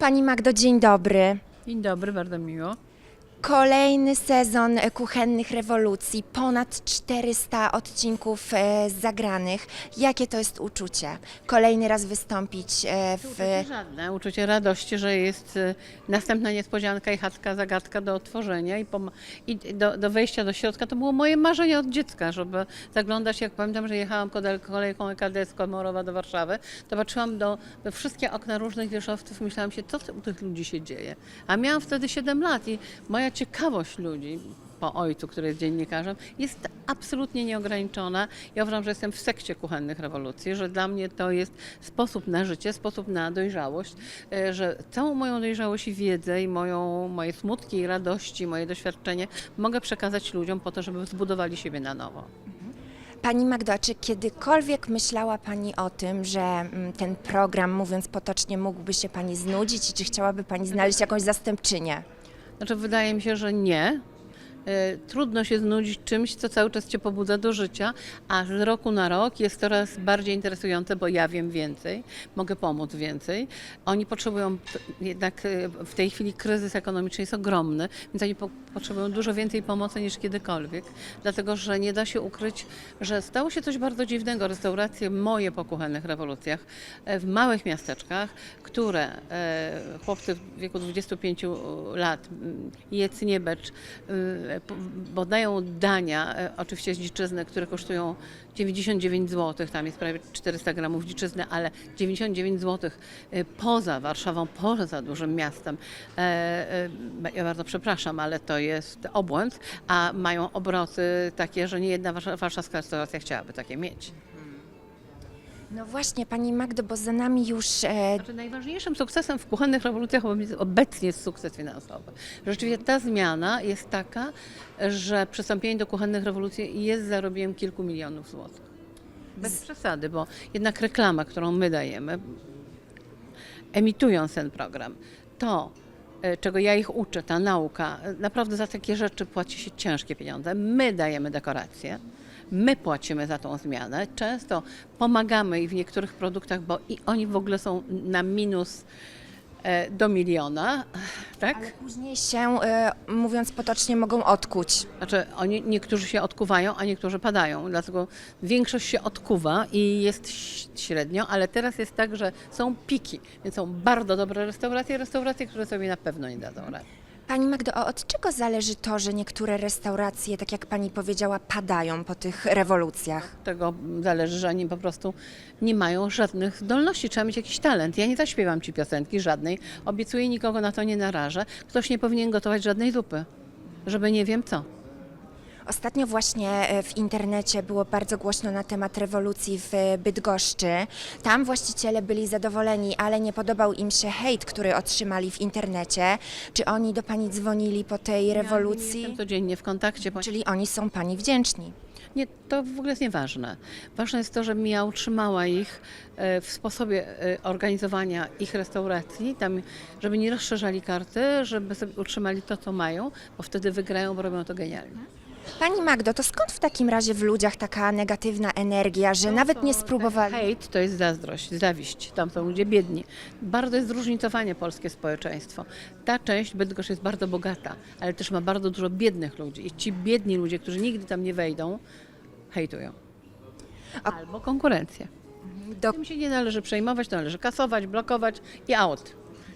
Pani Magdo, dzień dobry. Dzień dobry, bardzo miło. Kolejny sezon kuchennych rewolucji, ponad 400 odcinków e, zagranych. Jakie to jest uczucie? Kolejny raz wystąpić e, w. Żadne, uczucie radości, że jest e, następna niespodzianka i chatka, zagadka do otworzenia i, pom- i do, do wejścia do środka. To było moje marzenie od dziecka, żeby zaglądać, jak pamiętam, że jechałam kodel- kolejką EKD z Komorowa do Warszawy, to patrzyłam do, we wszystkie okna różnych wieżowców, myślałam się, co u tych ludzi się dzieje. A miałam wtedy 7 lat i moja ciekawość ludzi po ojcu, który jest dziennikarzem, jest absolutnie nieograniczona. Ja uważam, że jestem w sekcie kuchennych rewolucji, że dla mnie to jest sposób na życie, sposób na dojrzałość, e, że całą moją dojrzałość i wiedzę i moją, moje smutki i radości, moje doświadczenie mogę przekazać ludziom po to, żeby zbudowali siebie na nowo. Pani Magdo, czy kiedykolwiek myślała Pani o tym, że mm, ten program, mówiąc potocznie, mógłby się Pani znudzić i czy chciałaby Pani znaleźć jakąś zastępczynię? Znaczy, wydaje mi się, że nie. E, Trudno się znudzić czymś, co cały czas cię pobudza do życia, a z roku na rok jest coraz bardziej interesujące, bo ja wiem więcej, mogę pomóc więcej. Oni potrzebują, jednak e, w tej chwili kryzys ekonomiczny jest ogromny, więc oni po, potrzebują dużo więcej pomocy niż kiedykolwiek, dlatego że nie da się ukryć, że stało się coś bardzo dziwnego. Restauracje moje po kuchennych rewolucjach e, w małych miasteczkach, które e, chłopcy w wieku 25 lat, jedz nie po- bo dają dania, e, oczywiście z dziczyzny, które kosztują 99 zł, tam jest prawie 400 gramów dziczyzny, ale 99 zł e, poza Warszawą, poza dużym miastem. E, e, Ja bardzo przepraszam, ale to jest obłęd, a mają obroty takie, że nie jedna warsza- warszawska restauracja chciałaby takie mieć. No właśnie, Pani Magdo, bo za nami już e, Znaczy, najważniejszym sukcesem w kuchennych rewolucjach obec- obecnie jest sukces finansowy. Rzeczywiście ta zmiana jest taka, że przystąpienie do kuchennych rewolucji jest zarobieniem kilku milionów złotych. Bez przesady, bo jednak reklama, którą my dajemy, emitując ten program, to, e, czego ja ich uczę, ta nauka, e, naprawdę za takie rzeczy płaci się ciężkie pieniądze. My dajemy dekoracje, my płacimy za tą zmianę. Często pomagamy i w niektórych produktach, bo i oni w ogóle są na minus e, do miliona, tak? ale później się, e, mówiąc potocznie, mogą odkuć. Znaczy, oni, niektórzy się odkuwają, a niektórzy padają. Dlatego większość się odkuwa i jest średnio, ale teraz jest tak, że są piki. Więc są bardzo dobre restauracje, restauracje, które sobie na pewno nie dadzą rady. Pani Magdo, a od czego zależy to, że niektóre restauracje, tak jak Pani powiedziała, padają po tych rewolucjach? Tego zależy, że oni po prostu nie mają żadnych zdolności. Trzeba mieć jakiś talent. Ja nie zaśpiewam ci piosenki żadnej. Obiecuję, nikogo na to nie narażę. Ktoś nie powinien gotować żadnej zupy, żeby nie wiem co. Ostatnio właśnie e, w internecie było bardzo głośno na temat rewolucji w e, Bydgoszczy. Tam właściciele byli zadowoleni, ale nie podobał im się hejt, który otrzymali w internecie. Czy oni do Pani dzwonili po tej Ja rewolucji? jestem codziennie w kontakcie. Bo... Czyli oni są Pani wdzięczni. Nie, to w ogóle jest nieważne. Ważne jest to, żebym ja utrzymała ich e, w sposobie organizowania ich restauracji, tam, żeby nie rozszerzali karty, żeby sobie utrzymali to, co mają, bo wtedy wygrają, bo robią to genialnie. Pani Magdo, to skąd w takim razie w ludziach taka negatywna energia, że nawet nie spróbowali? Hejt to jest zazdrość, zawiść. Tam są ludzie biedni. Bardzo jest zróżnicowanie polskie społeczeństwo. Ta część Bydgoszcz jest bardzo bogata, ale też ma bardzo dużo biednych ludzi. I ci biedni ludzie, którzy nigdy tam nie wejdą, hejtują. A- Albo konkurencję. Do, Tym się nie należy przejmować, to należy kasować, blokować i out.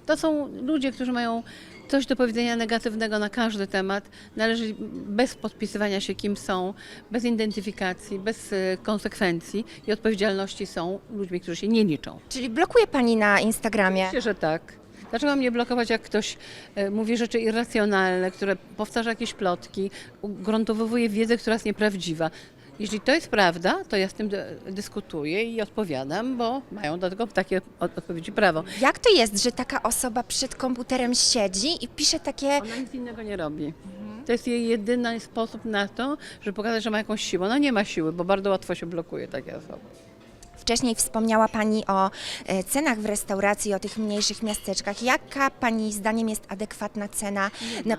To są ludzie, którzy mają coś do powiedzenia negatywnego na każdy temat. Należy bez podpisywania się, kim są, bez identyfikacji, bez e, konsekwencji i odpowiedzialności są ludźmi, którzy się nie liczą. czyli blokuje Pani na Instagramie? Myślę, że tak. Dlaczego mnie blokować, jak ktoś e, mówi rzeczy irracjonalne, które powtarza jakieś plotki, ugruntowuje wiedzę, która jest nieprawdziwa? Jeśli to jest prawda, to ja z tym dy- dyskutuję i odpowiadam, bo mają do tego takie od- odpowiedzi prawo. Jak to jest, że taka osoba przed komputerem siedzi i pisze takie Ona nic innego nie robi. To jest jej jedyny sposób na to, żeby pokazać, że ma jakąś siłę. Ona nie ma siły, bo bardzo łatwo się blokuje takie osoby. Wcześniej wspomniała Pani o e, cenach w restauracji, o tych mniejszych miasteczkach. Jaka Pani zdaniem jest adekwatna cena? Na,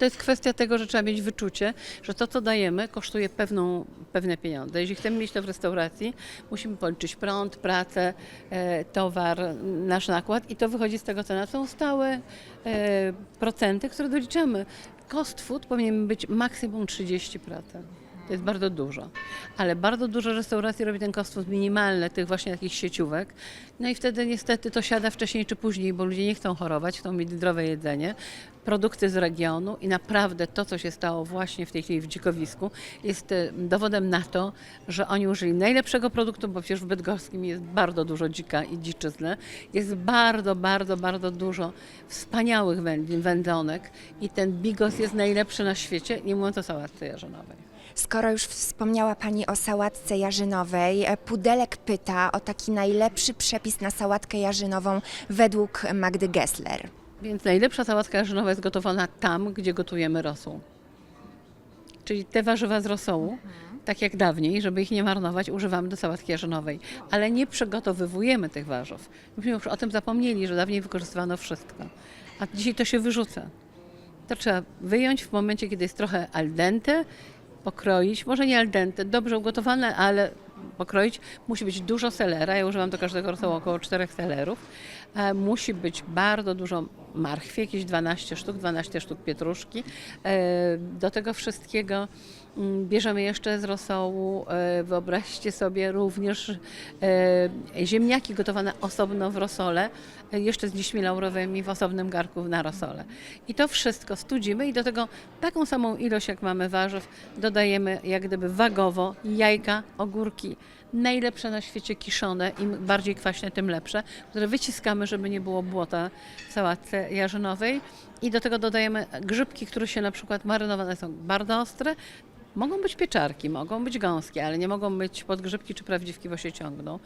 To jest kwestia tego, że trzeba mieć wyczucie, że to, co dajemy, kosztuje pewną, pewne pieniądze. Jeśli chcemy mieć to w restauracji, musimy policzyć prąd, pracę, e, towar, nasz nakład i to wychodzi z tego cena. Są stałe e, procenty, które doliczamy. Cost food powinien być maksimum 30%. To jest bardzo dużo. Ale bardzo dużo restauracji robi ten food minimalny, tych właśnie takich sieciówek. No i wtedy niestety to siada wcześniej czy później, bo ludzie nie chcą chorować, chcą mieć zdrowe jedzenie, produkty z regionu i naprawdę to, co się stało właśnie w tej chwili w dzikowisku, jest e, dowodem na to, że oni użyli najlepszego produktu, bo przecież w Bydgoskim jest bardzo dużo dzika i dziczyzny. Jest bardzo, bardzo, bardzo dużo wspaniałych wędzonek i ten bigos jest najlepszy na świecie, nie mówiąc o sałatce jarzynowej. Skoro już wspomniała Pani o sałatce jarzynowej, e, Pudelek pyta o taki najlepszy przepis na sałatkę jarzynową według Magdy Gessler. Więc najlepsza sałatka jarzynowa jest gotowana tam, gdzie gotujemy rosół. Czyli te warzywa z rosołu, tak jak dawniej, żeby ich nie marnować, używamy do sałatki jarzynowej. Ale nie przygotowywujemy tych warzyw. Myśmy już o tym zapomnieli, że dawniej wykorzystywano wszystko. A dzisiaj to się wyrzuca. To trzeba wyjąć w momencie, kiedy jest trochę al dente, pokroić, może nie al dente, dobrze ugotowane, ale pokroić. Musi być dużo selera, ja używam do każdego rosołu około czterech selerów. E, Musi być bardzo dużo marchwi, jakieś 12 sztuk, 12 sztuk pietruszki. E, Do tego wszystkiego bierzemy jeszcze z rosołu, e, wyobraźcie sobie również e, ziemniaki gotowane osobno w rosole, e, jeszcze z liśćmi laurowymi w osobnym garku na rosole. I to wszystko studzimy i do tego taką samą ilość, jak mamy warzyw, dodajemy jak gdyby wagowo jajka, ogórki, najlepsze na świecie kiszone, im bardziej kwaśne, tym lepsze, które wyciskamy, żeby nie było błota w sałatce jarzynowej. I do tego dodajemy grzybki, które się na przykład marynowane są bardzo ostre. Mogą być pieczarki, mogą być gąskie, ale nie mogą być podgrzybki czy prawdziwki, bo się ciągną,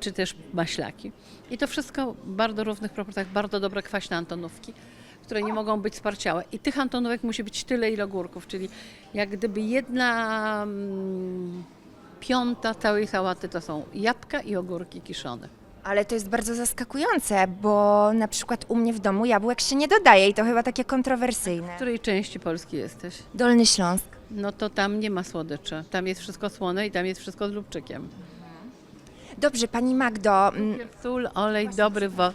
czy też maślaki. I to wszystko w bardzo równych proporcjach, bardzo dobre kwaśne antonówki które nie mogą być sparciałe. I tych antonówek musi być tyle, ile ogórków, czyli jak gdyby jedna mm, piąta całej sałaty to są jabłka i ogórki kiszone. Ale to jest bardzo zaskakujące, bo na przykład u mnie w domu jabłek się nie dodaje i to chyba takie W kontrowersyjne. której części Polski jesteś? Dolny Śląsk. No to tam nie ma słodyczy. Tam jest wszystko słone i tam jest wszystko z lubczykiem. Dobrze, Pani Magdo, mm, Cukier, sól, olej, dobry wo...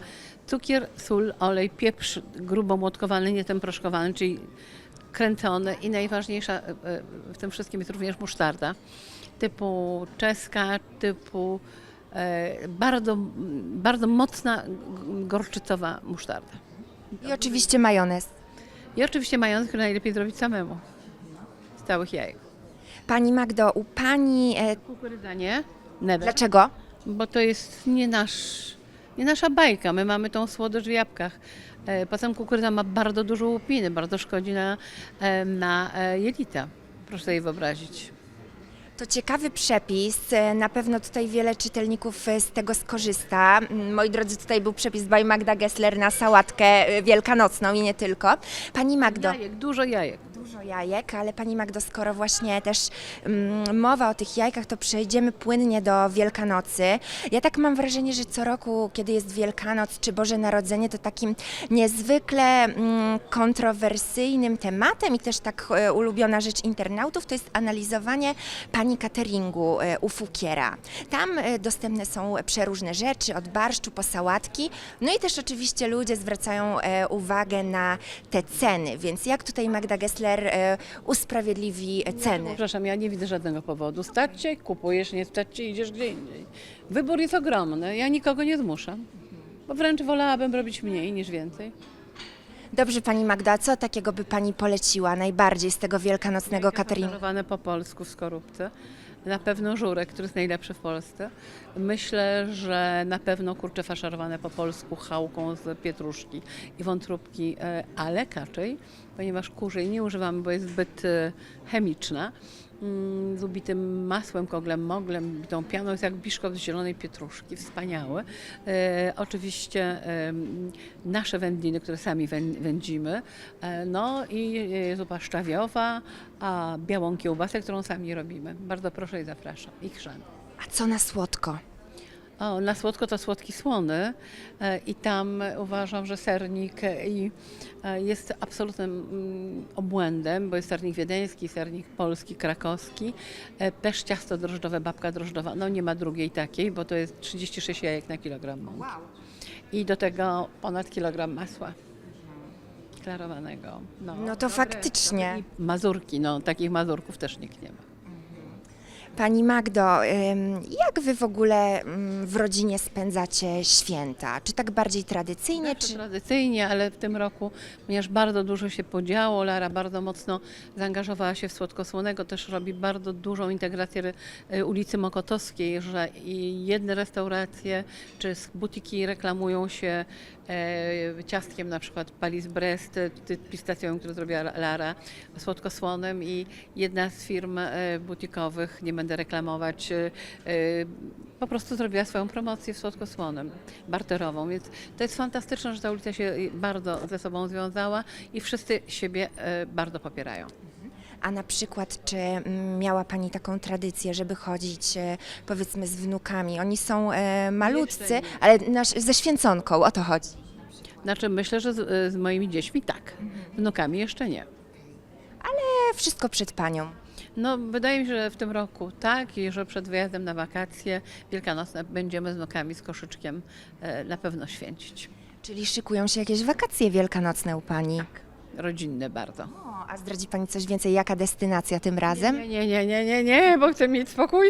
Cukier, sól, olej, pieprz grubo młotkowany, nie ten proszkowany, czyli kręcony i najważniejsza e, e, w tym wszystkim jest również musztarda typu czeska, typu bardzo, bardzo mocna, gorczycowa musztarda. i oczywiście majonez. I oczywiście majonez, który najlepiej zrobić samemu. Z całych jajek. Pani Magdo, u Pani... E, Kukurydza nie? Never. dlaczego? Bo to jest nie, nasz, nie nasza bajka. My mamy tą słodycz w jabłkach. E, Potem kukurydza ma bardzo dużo łupiny, bardzo szkodzi na, e, na e, jelita. Proszę sobie wyobrazić. To ciekawy przepis. Na pewno tutaj wiele czytelników z tego skorzysta. Moi drodzy, tutaj był przepis by Magda Gessler na sałatkę e, wielkanocną i nie tylko. Pani Magdo, Jajek, dużo jajek. Dużo jajek, ale Pani Magdo, skoro właśnie też mm, mowa o tych jajkach, to przejdziemy płynnie do Wielkanocy. Ja tak mam wrażenie, że co roku, kiedy jest Wielkanoc czy Boże Narodzenie, to takim niezwykle mm, kontrowersyjnym tematem i też tak e, ulubiona rzecz internautów to jest analizowanie pani cateringu e, u Fukiera. Tam e, dostępne są przeróżne rzeczy, od barszczu po sałatki, no i też oczywiście ludzie zwracają e, uwagę na te ceny, więc jak tutaj Magda Gessler e, usprawiedliwi e, ceny? Przepraszam, ja nie widzę żadnego powodu. Stać cię, kupujesz, nie stać cię, idziesz gdzie indziej. Wybór jest ogromny. Ja nikogo nie zmuszam. Bo wręcz wolałabym robić mniej niż więcej. Dobrze Pani Magda, co takiego by Pani poleciła najbardziej z tego wielkanocnego cateringu? Faszerowane po polsku w skorupce. Na pewno żurek, który jest najlepszy w Polsce. Myślę, że na pewno kurcze faszerowane po polsku chałką z pietruszki i wątróbki, e, ale kaczej, ponieważ kurzej nie używamy, bo jest zbyt e, chemiczna. Mm, Z ubitym masłem, koglem, moglem, bitą pianą, jest jak biszkopt z zielonej pietruszki, wspaniały. E, oczywiście em, nasze wędliny, które sami wę- wędzimy, e, no i e, zupa szczawiowa, a białą kiełbasę, którą sami robimy. Bardzo proszę i zapraszam. I chrzan. A co na słodko? O, na słodko to słodki słony e, i tam uważam, że sernik e, i e, jest absolutnym mm, obłędem, bo jest sernik wiedeński, sernik polski, krakowski, też ciasto drożdżowe, babka drożdżowa, no nie ma drugiej takiej, bo to jest 36 jajek na kilogram mąki. I do tego ponad kilogram masła klarowanego. No to faktycznie. I mazurki, no takich mazurków też nikt nie ma. Pani Magdo, jak wy w ogóle ym, w rodzinie spędzacie święta? Czy tak bardziej tradycyjnie, Zawsze czy... tradycyjnie, ale w tym roku, ponieważ bardzo dużo się podziało, Lara bardzo mocno zaangażowała się w Słodkosłonego, też robi bardzo dużą integrację y, ulicy Mokotowskiej, że i jedne restauracje czy butiki reklamują się e, ciastkiem, na przykład Palis Brest, e, pistacją, który zrobiła Lara, słodkosłonem i jedna z firm e, butikowych, nie będę reklamować, e, e, po prostu zrobiła swoją promocję w słodkosłonem, barterową, więc to jest fantastyczne, że ta ulica się bardzo ze sobą związała i wszyscy siebie e, bardzo popierają. A na przykład, czy mm, miała Pani taką tradycję, żeby chodzić e, powiedzmy z wnukami? Oni są e, malutcy, ale nasz, ze święconką, o to chodzi. Znaczy myślę, że z, z moimi dziećmi tak, wnukami jeszcze nie. E, wszystko przed Panią. No, wydaje mi się, że w tym roku tak i że przed wyjazdem na wakacje wielkanocne będziemy z wnukami z koszyczkiem e, na pewno święcić. Czyli szykują się jakieś wakacje wielkanocne u Pani. Rodzinne bardzo. O, a zdradzi Pani coś więcej, jaka destynacja tym razem? Nie, nie, nie, nie, nie, nie, bo chcę mieć spokój.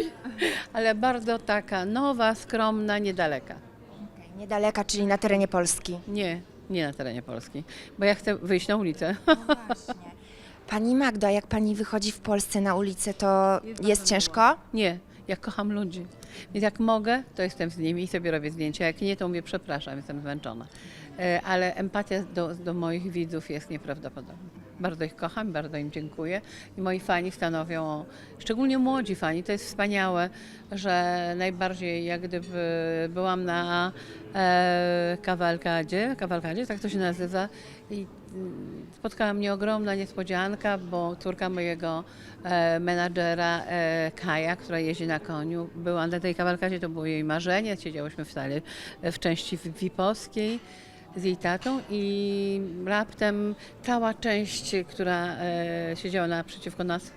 Ale bardzo taka nowa, skromna, niedaleka. Okej, Niedaleka, czyli na terenie Polski. Nie, nie na terenie Polski, bo ja chcę wyjść na ulicę. Pani Magdo, a jak Pani wychodzi w Polsce na ulicę, to Jest ciężko? Nie, ja kocham ludzi. Więc jak mogę, to jestem z nimi i sobie robię zdjęcia. Jak nie, to mówię przepraszam, jestem zmęczona. E, Ale empatia do, do moich widzów jest nieprawdopodobna. Bardzo ich kocham, bardzo im dziękuję. I moi fani stanowią, szczególnie młodzi fani, to jest wspaniałe, że najbardziej jak gdyby byłam na e, kawalkadzie, kawalkadzie, tak to się nazywa, i spotkała mnie ogromna niespodzianka, bo córka mojego e, menadżera e, Kaja, która jeździ na koniu, była na tej kawalkadzie, to było jej marzenie, siedziałyśmy w sali e, w części VIP-owskiej z jej tatą i raptem cała część, która e, siedziała naprzeciwko nas,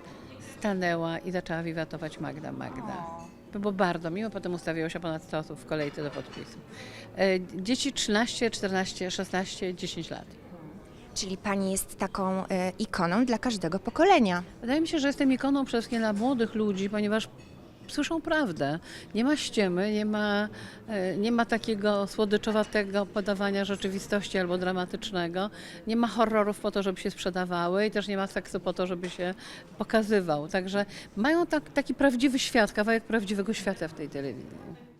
stanęła i zaczęła wiwatować Magda, Magda. Było bardzo miło, potem ustawiło się ponad 100 osób w kolejce do podpisu. E, Dzieci 13, 14, 16, 10 lat. Czyli Pani jest taką e, ikoną dla każdego pokolenia. Wydaje mi się, że jestem ikoną przede wszystkim dla młodych ludzi, ponieważ słyszą prawdę. Nie ma ściemy, nie ma, e, nie ma takiego słodyczowatego podawania rzeczywistości albo dramatycznego. Nie ma horrorów po to, żeby się sprzedawały i też nie ma seksu po to, żeby się pokazywał. Także mają tak, taki prawdziwy świat, kawałek prawdziwego świata w tej telewizji.